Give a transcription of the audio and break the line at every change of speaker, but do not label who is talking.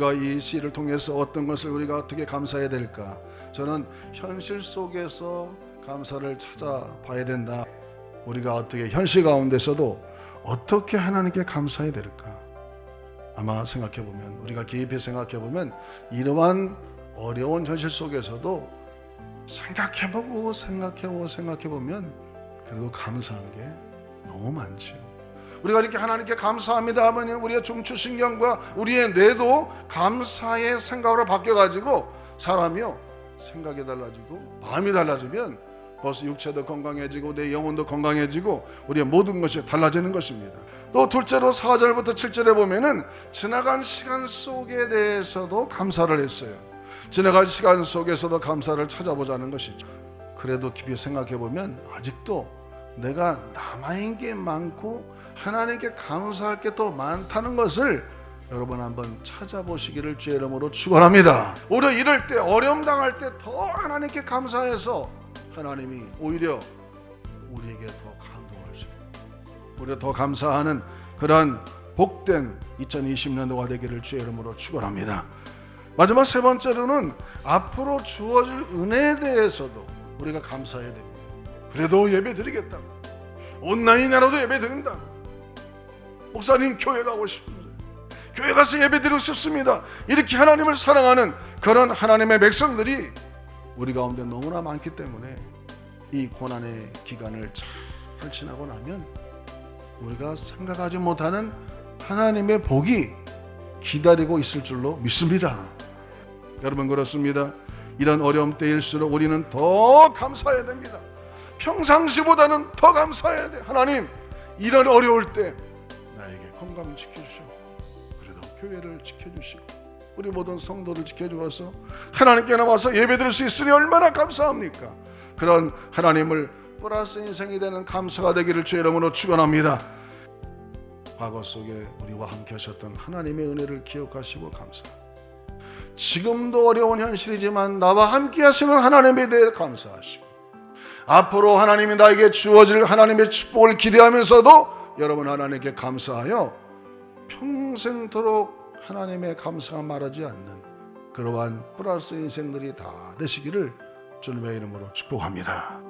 우리가 이 시를 통해서 어떤 것을 우리가 어떻게 감사해야 될까? 저는 현실 속에서 감사를 찾아봐야 된다. 우리가 어떻게 현실 가운데서도 어떻게 하나님께 감사해야 될까? 아마 생각해 보면 우리가 깊이 생각해 보면 이러한 어려운 현실 속에서도 생각해 보고 생각해 보고 생각해 보면 그래도 감사한 게 너무 많지요. 우리가 이렇게 하나님께 감사합니다 하면 우리의 중추신경과 우리의 뇌도 감사의 생각으로 바뀌어 가지고 사람이요 생각이 달라지고 마음이 달라지면 벌써 육체도 건강해지고 내 영혼도 건강해지고 우리의 모든 것이 달라지는 것입니다. 또 둘째로 4절부터 7절에 보면은 지나간 시간 속에 대해서도 감사를 했어요. 지나간 시간 속에서도 감사를 찾아보자는 것이죠. 그래도 깊이 생각해 보면 아직도 내가 남아있는 게 많고 하나님께 감사할 게 더 많다는 것을 여러분 한번 찾아보시기를 주의 이름으로 축원합니다. 우리 이럴 때 어려움 당할 때 더 하나님께 감사해서 하나님이 오히려 우리에게 더 감동할 수 있다. 우리가 더 감사하는 그러한 복된 2020년도가 되기를 주의 이름으로 축원합니다. 마지막 세 번째로는 앞으로 주어질 은혜에 대해서도 우리가 감사해야 됩니다. 그래도 예배 드리겠다고. 온라인이라도 예배 드린다고. 목사님 교회 가고 싶은데. 교회 가서 예배 드리고 싶습니다. 이렇게 하나님을 사랑하는 그런 하나님의 백성들이 우리 가운데 너무나 많기 때문에 이 고난의 기간을 잘 지나고 나면 우리가 생각하지 못하는 하나님의 복이 기다리고 있을 줄로 믿습니다. 여러분 그렇습니다. 이런 어려움 때일수록 우리는 더 감사해야 됩니다. 평상시보다는 더 감사해야 돼. 하나님, 이런 어려울 때 나에게 건강 지켜주시고, 그래도 교회를 지켜주시고, 우리 모든 성도를 지켜주어서 하나님께 나와서 예배드릴 수 있으니 얼마나 감사합니까? 그런 하나님을 플러스 인생이 되는 감사가 되기를 주의 이름으로 축원합니다. 과거 속에 우리와 함께 하셨던 하나님의 은혜를 기억하시고 감사. 지금도 어려운 현실이지만 나와 함께 하시는 하나님에 대해 감사하시고 앞으로 하나님이 나에게 주어질 하나님의 축복을 기대하면서도 여러분 하나님께 감사하여 평생토록 하나님의 감사가 말하지 않는 그러한 플러스 인생들이 다 되시기를 주님의 이름으로 축복합니다.